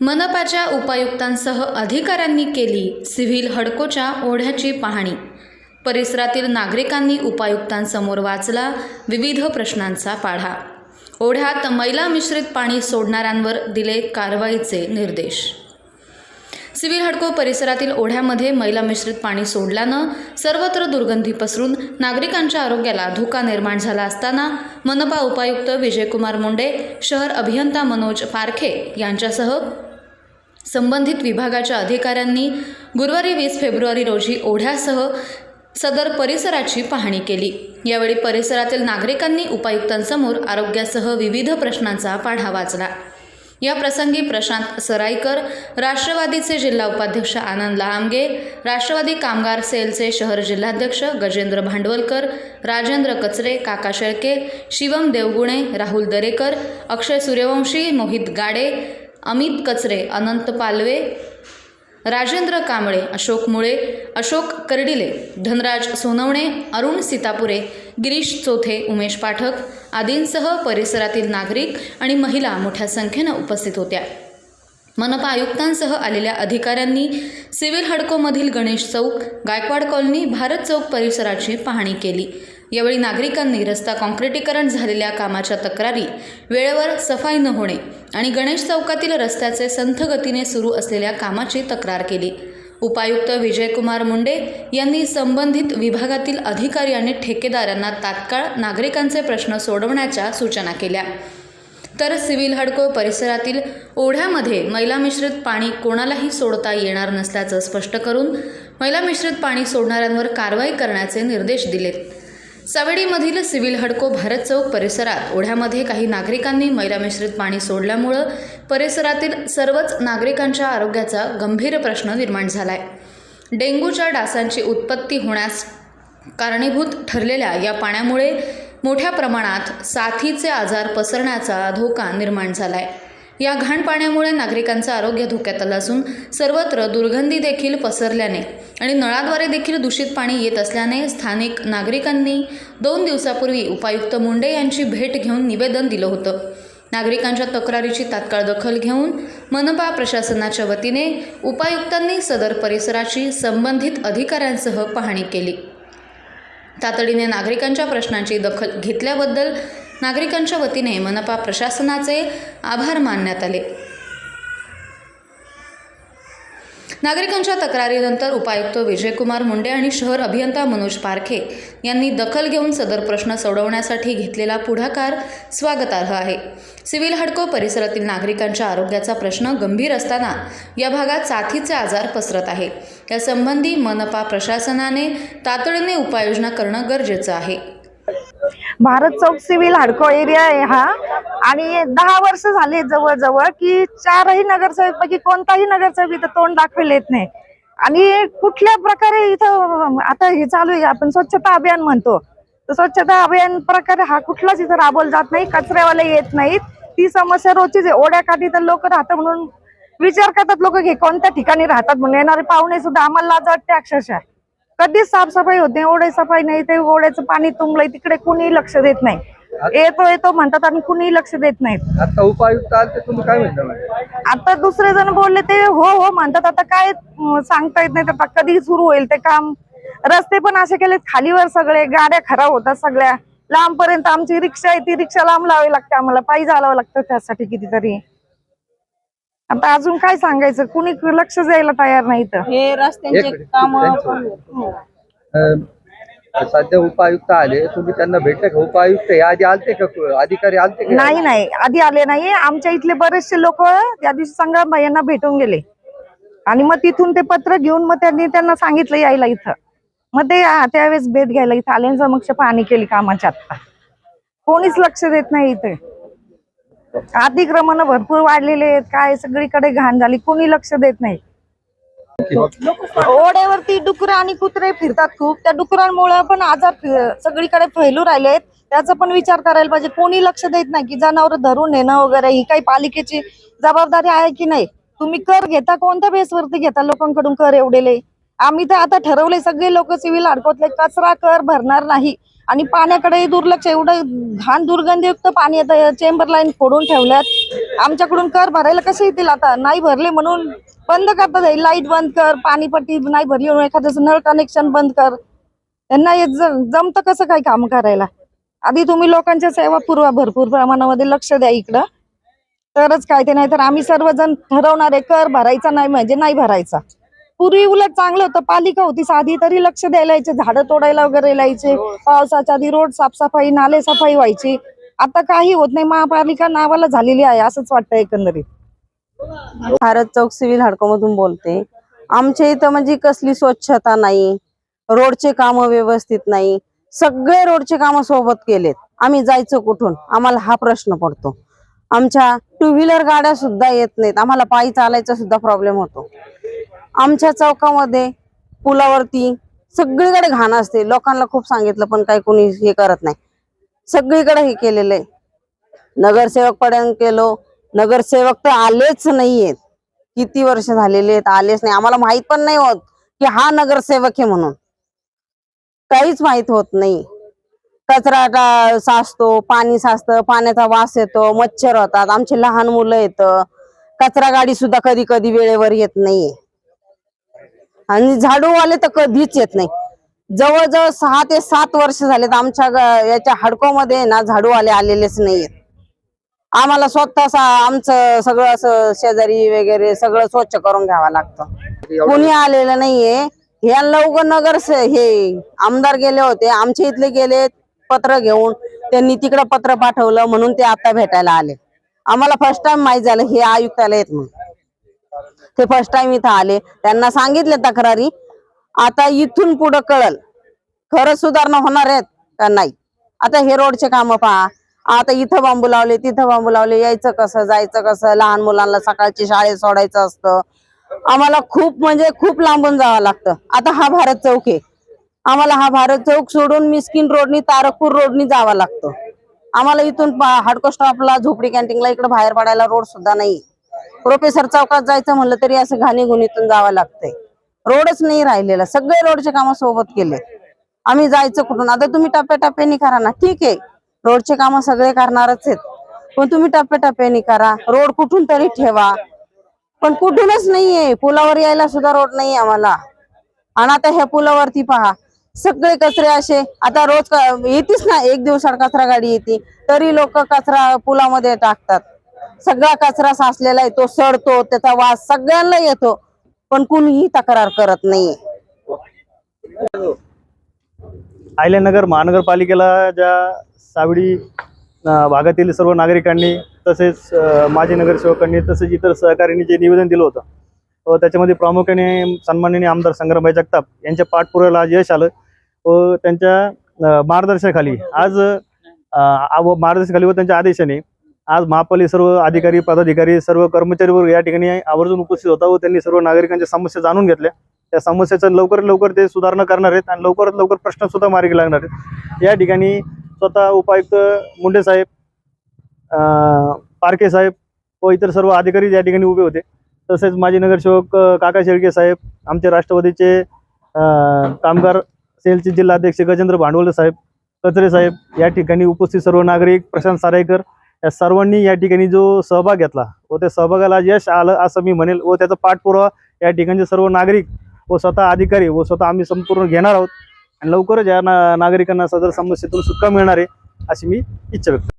मनपाच्या उपायुक्तांसह अधिकाऱ्यांनी केली सिव्हिल हडकोच्या ओढ्याची पाहणी. परिसरातील नागरिकांनी उपायुक्तांसमोर वाचला विविध प्रश्नांचा पाढा. ओढ्यात मैला मिश्रित पाणी सोडणाऱ्यांवर दिले कारवाईचे निर्देश. सिव्हिल हडको परिसरातील ओढ्यामध्ये मैला मिश्रित पाणी सोडल्यानं सर्वत्र दुर्गंधी पसरून नागरिकांच्या आरोग्याला धोका निर्माण झाला असताना मनपा उपायुक्त विजयकुमार मुंडे शहर अभियंता मनोज पारखे यांच्यासह संबंधित विभागाच्या अधिकाऱ्यांनी गुरुवारी वीस फेब्रुवारी रोजी ओढ्यासह सदर परिसराची पाहणी केली. यावेळी परिसरातील नागरिकांनी उपायुक्तांसमोर आरोग्यासह विविध प्रश्नांचा पाढा वाचला. या प्रसंगी प्रशांत सराईकर राष्ट्रवादीचे जिल्हा उपाध्यक्ष आनंद लहामगे राष्ट्रवादी कामगार सेलचे शहर जिल्हाध्यक्ष गजेंद्र भांडवलकर राजेंद्र कचरे काका शेळके शिवम देवगुणे राहुल दरेकर अक्षय सूर्यवंशी मोहित गाडे अमित कचरे अनंत पालवे राजेंद्र कांबळे अशोक मुळे अशोक कर्डिले धनराज सोनवणे अरुण सीतापुरे गिरीश चोथे उमेश पाठक आदींसह परिसरातील नागरिक आणि महिला मोठ्या संख्येनं उपस्थित होत्या. मनपा आयुक्तांसह आलेल्या अधिकाऱ्यांनी सिव्हिल हडकोमधील गणेश चौक गायकवाड कॉलनी भारत चौक परिसराची पाहणी केली. यावेळी नागरिकांनी रस्ता काँक्रिटीकरण झालेल्या कामाच्या तक्रारी वेळेवर सफाई न होणे आणि गणेश चौकातील रस्त्याचे संथ गतीने सुरू असलेल्या कामाची तक्रार केली. उपायुक्त विजयकुमार मुंडे यांनी संबंधित विभागातील अधिकारी आणि ठेकेदारांना तात्काळ नागरिकांचे प्रश्न सोडवण्याच्या सूचना केल्या. तर सिव्हिल हडको परिसरातील ओढ्यामध्ये मैला मिश्रित पाणी कोणालाही सोडता येणार नसल्याचं स्पष्ट करून मैला मिश्रित पाणी सोडणाऱ्यांवर कारवाई करण्याचे निर्देश दिलेत. सावेडीमधील सिव्हिल हडको भारत चौक परिसरात ओढ्यामध्ये काही नागरिकांनी मैला मिश्रित पाणी सोडल्यामुळं परिसरातील सर्वच नागरिकांच्या आरोग्याचा गंभीर प्रश्न निर्माण झाला आहे डेंग्यूच्या डासांची उत्पत्ती होण्यास कारणीभूत ठरलेल्या या पाण्यामुळे मोठ्या प्रमाणात साथीचे आजार पसरण्याचा धोका निर्माण झाला आहे या घाण पाण्यामुळे नागरिकांचं आरोग्य धोक्यात आलं असून सर्वत्र दुर्गंधी देखील पसरल्याने आणि नळाद्वारे देखील दूषित पाणी येत असल्याने स्थानिक नागरिकांनी दोन दिवसापूर्वी उपायुक्त मुंडे यांची भेट घेऊन निवेदन दिलं होतं. नागरिकांच्या तक्रारीची तात्काळ दखल घेऊन मनपा प्रशासनाच्या वतीने उपायुक्तांनी सदर परिसराची संबंधित अधिकाऱ्यांसह पाहणी केली. तातडीने नागरिकांच्या प्रश्नांची दखल घेतल्याबद्दल नागरिकांच्या वतीने मनपा प्रशासनाचे आभार मानण्यात आले. नागरिकांच्या तक्रारीनंतर उपायुक्त विजयकुमार मुंडे आणि शहर अभियंता मनोज पारखे यांनी दखल घेऊन सदर प्रश्न सोडवण्यासाठी घेतलेला पुढाकार स्वागतार्ह आहे. सिव्हिल हडको परिसरातील नागरिकांच्या आरोग्याचा प्रश्न गंभीर असताना या भागात साथीचे आजार पसरत आहे. यासंबंधी मनपा प्रशासनाने तातडीने उपाययोजना करणं गरजेचं आहे. भारत चौक सिव्हिल हाडको एरिया आहे हा. आणि दहा वर्ष झाले जवळजवळ की चारही नगरसेवकपैकी कोणताही नगरसेवक इथं तोंड दाखवेल येत नाही. आणि कुठल्या प्रकारे इथं आता हे चालू आहे आपण स्वच्छता अभियान म्हणतो. तर स्वच्छता अभियान प्रकारे हा कुठलाच इथं राबवला जात नाही कचऱ्यावाले येत नाहीत. ती समस्या रोजचीच आहे ओढ्याकाठी तर लोक राहतात म्हणून विचार करतात लोक की कोणत्या ठिकाणी राहतात म्हणून. येणारे पाहुणे सुद्धा आम्हाला लाज वाटते अक्षरशः. कधीच साफसफाई होत नाही ओढे सफाई नाही ते ओढ्याचं पाणी तुंबलंय तिकडे कुणी लक्ष देत नाही. येतो येतो म्हणतात आणि कुणी लक्ष देत नाहीत. आता उपायुक्त आले ते तुम्ही काय म्हणता आता दुसरे जण बोलले ते हो हो म्हणतात. आता काय सांगता येत नाही. आता कधी सुरू होईल ते काम? रस्ते पण असे केले खालीवर सगळे गाड्या खराब होतात सगळ्या. लांब पर्यंत आमची रिक्षा आहे ती रिक्षा लांब लावावी लागते आम्हाला. पायी चालावं लागतं त्यासाठी कितीतरी. आता अजून काय सांगायचं? कुणी लक्ष द्यायला तयार नाही इथं. हे रस्त्यांचे काम सध्या उपायुक्त आले. तुम्ही त्यांना भेटले का? उपायुक्त हे आधी आलते का? अधिकारी आलते का? नाही नाही. आधी आले नाही आमच्या इथले बरेचसे लोक त्या दिवशी संग्राम यांना भेटून गेले. आणि मग तिथून ते पत्र घेऊन मग त्यांनी त्यांना सांगितलं यायला इथं. मग ते त्यावेळेस भेट घ्यायला इथं आले आणि समक्ष पाहणी केली कामाची आता कोणीच लक्ष देत नाही इथे. अतिक्रमण भरपूर वाढलेले आहेत. काय सगळीकडे घाण झाली. कोणी लक्ष देत नाही. ओढ्यावरती डुकर आणि कुत्रे फिरतात खूप. त्या डुकरांमुळे पण आजार सगळीकडे फैलू राहिलेत त्याचा पण विचार करायला पाहिजे. कोणी लक्ष देत नाही की जनावर धरून नेणं वगैरे ही काही पालिकेची जबाबदारी आहे की नाही? तुम्ही कर घेता कोणत्या बेसवरती घेता लोकांकडून कर एवढेले? आम्ही तर आता ठरवले सगळे लोक सिव्हिल अडकवतले. कचरा कर भरणार नाही. आणि पाण्याकडे दुर्लक्ष एवढं घाण दुर्गंधीयुक्त पाणी येतं चेंबर लाईन फोडून ठेवल्यात. आमच्याकडून कर भरायला कसे येतील आता? नाही भरले म्हणून बंद करतात लाइट बंद कर पाणीपट्टी नाही भरली म्हणून एखाद्याचं नळ कनेक्शन बंद कर. त्यांना जमतं कसं काय काम करायला? आधी तुम्ही लोकांच्या सेवा पूर्वा भरपूर प्रमाणामध्ये लक्ष द्या इकडं. तरच काय ते नाही तर आम्ही सर्वजण ठरवणार आहे कर भरायचा नाही म्हणजे नाही भरायचा. पूर्वी उलट चांगलं होतं. पालिका होती साधी तरी लक्ष द्यायला यायचे. झाडं तोडायला वगैरे लायचे. पावसाच्या आधी रोड साफसफाई नाले सफाई व्हायची. आता काही होत नाही. महापालिका नावाला झालेली आहे असंच वाटतं एकंदरीत. भारत चौक सिव्हिल हडकोमधून बोलते. आमच्या इथं म्हणजे कसली स्वच्छता नाही. रोडचे काम व्यवस्थित नाही. सगळे रोडचे काम सोबत केलेत. आम्ही जायचं कुठून? आम्हाला हा प्रश्न पडतो. आमच्या टू व्हीलर गाड्या सुद्धा येत नाहीत. आम्हाला पायी चालायचा सुद्धा प्रॉब्लेम होतो. आमच्या चौकामध्ये पुलावरती सगळीकडे घाण असते. लोकांना खूप सांगितलं पण काही कोणी हे करत नाही. सगळीकडे हे केलेलं आहे. नगरसेवक पर्यंत केलो. नगरसेवक तर आलेच नाहीयेत. किती वर्ष झालेले आहेत आलेच नाही. आम्हाला माहीत पण नाही होत की हा नगरसेवक आहे म्हणून. काहीच माहीत होत नाही. कचरा साचतो पाणी साचतं पाण्याचा वास येतो मच्छर होतात. आमचे लहान मुलं येतं. कचरा गाडी सुद्धा कधी कधी वेळेवर येत नाहीये. आणि झाडूवाले तर कधीच येत नाही. जवळजवळ सहा ते सात वर्ष झालेत आमच्या याच्या हडकोमध्ये ना झाडूवाले आलेलेच नाहीयेत. आम्हाला स्वतः आमचं सगळं असं शेजारी वगैरे सगळं स्वच्छ करून घ्यावं लागतं. कोणी आलेलं नाहीये. ह्या लवकर नगर हे आमदार गेले होते. आमच्या इथले गेले पत्र घेऊन त्यांनी तिकडं पत्र पाठवलं म्हणून ते आता भेटायला आले. आम्हाला फर्स्ट टाइम माहीत झालं हे आयुक्ताला येत म्हणून. ते फर्स्ट टाइम इथं आले. त्यांना सांगितले तक्रारी. आता इथून पुढं कळल. खरंच सुधारणा होणार आहेत का नाही? आता हे रोडचे काम पहा. आता इथं बांबू लावले तिथं बांबू लावले. यायचं कसं जायचं कसं? लहान मुलांना सकाळची शाळेत सोडायचं असतं. आम्हाला खूप म्हणजे खूप लांबून जावं लागतं. आता हा भारत चौक आहे. आम्हाला हा भारत चौक सोडून मिस्किन रोडनी तारकपूर रोडनी जावं लागतं. आम्हाला इथून हाडको स्टॉपला झोपडी कॅन्टीनला इकडे बाहेर पडायला रोड सुद्धा नाही प्रोफेसर चौकात जायचं म्हणलं तरी असं घाणीघुणीतून जावं लागतंय. रोडच नाही राहिलेला. सगळे रोडचे कामं सोबत केले. आम्ही जायचं कुठून? आता तुम्ही टप्प्याटप्प्याने करा ना. ठीक आहे. रोडचे कामं सगळे करणारच आहेत. पण तुम्ही टप्प्याटप्प्याने करा. रोड कुठून तरी ठेवा. पण कुठूनच नाहीये. पुलावर यायला सुद्धा रोड नाही आम्हाला. आणि आता ह्या पुलावरती पहा. सगळे कचरे असे. आता रोज येतीस येतीच ना. एक दिवसाड कचरा गाडी येते. तरी लोक कचरा पुलामध्ये टाकतात. सगळा कचरा साचलेला आहे तो सडतो त्याचा वास सगळ्यांना येतो पण कुणीही तक्रार करत नाहीये. आयल्यानगर महानगरपालिकेला ज्या सावडी भागातील सर्व नागरिकांनी तसेच माजी नगरसेवकांनी तसेच इतर सहकाऱ्यांनी जे निवेदन दिलं होतं व त्याच्यामध्ये प्रामुख्याने सन्माननीय आमदार संग्रामभाई जगताप यांच्या पाठपुराव्याला आज यश आलं व त्यांच्या मार्गदर्शनाखाली आज मार्गदर्शनाखाली व त्यांच्या आदेशाने आज महापालिका सर्व अधिकारी पदाधिकारी सर्व कर्मचारी वर्ग या ठिकाणी आवर्जून उपस्थित होता व त्यांनी सर्व नागरिकांच्या समस्या जाणून घेतल्या. त्या समस्याचं लवकरात लवकर ते सुधारणा करणार आहेत आणि लवकरात लवकर प्रश्न सुद्धा मार्गी लागणार आहेत. या ठिकाणी स्वतः उपायुक्त मुंडे साहेब पारखे साहेब व इतर सर्व अधिकारी या ठिकाणी उभे होते. तसेच माजी नगरसेवक काका शेळके साहेब आमचे राष्ट्रवादीचे कामगार सेलचे जिल्हाध्यक्ष गजेंद्र भांडवले साहेब कचरे साहेब या ठिकाणी उपस्थित सर्व नागरिक प्रशांत सारायकर या सर्वांनी या ठिकाणी जो सहभाग घेतला व त्या सहभागाला यश आलं असं मी म्हणेल व त्याचा पाठपुरावा या ठिकाणचे सर्व नागरिक व स्वतः अधिकारी व स्वतः आम्ही संपूर्ण घेणार आहोत. आणि लवकरच या ना नागरिकांना सदर समस्येतून सुटका मिळणार आहे अशी मी इच्छा व्यक्त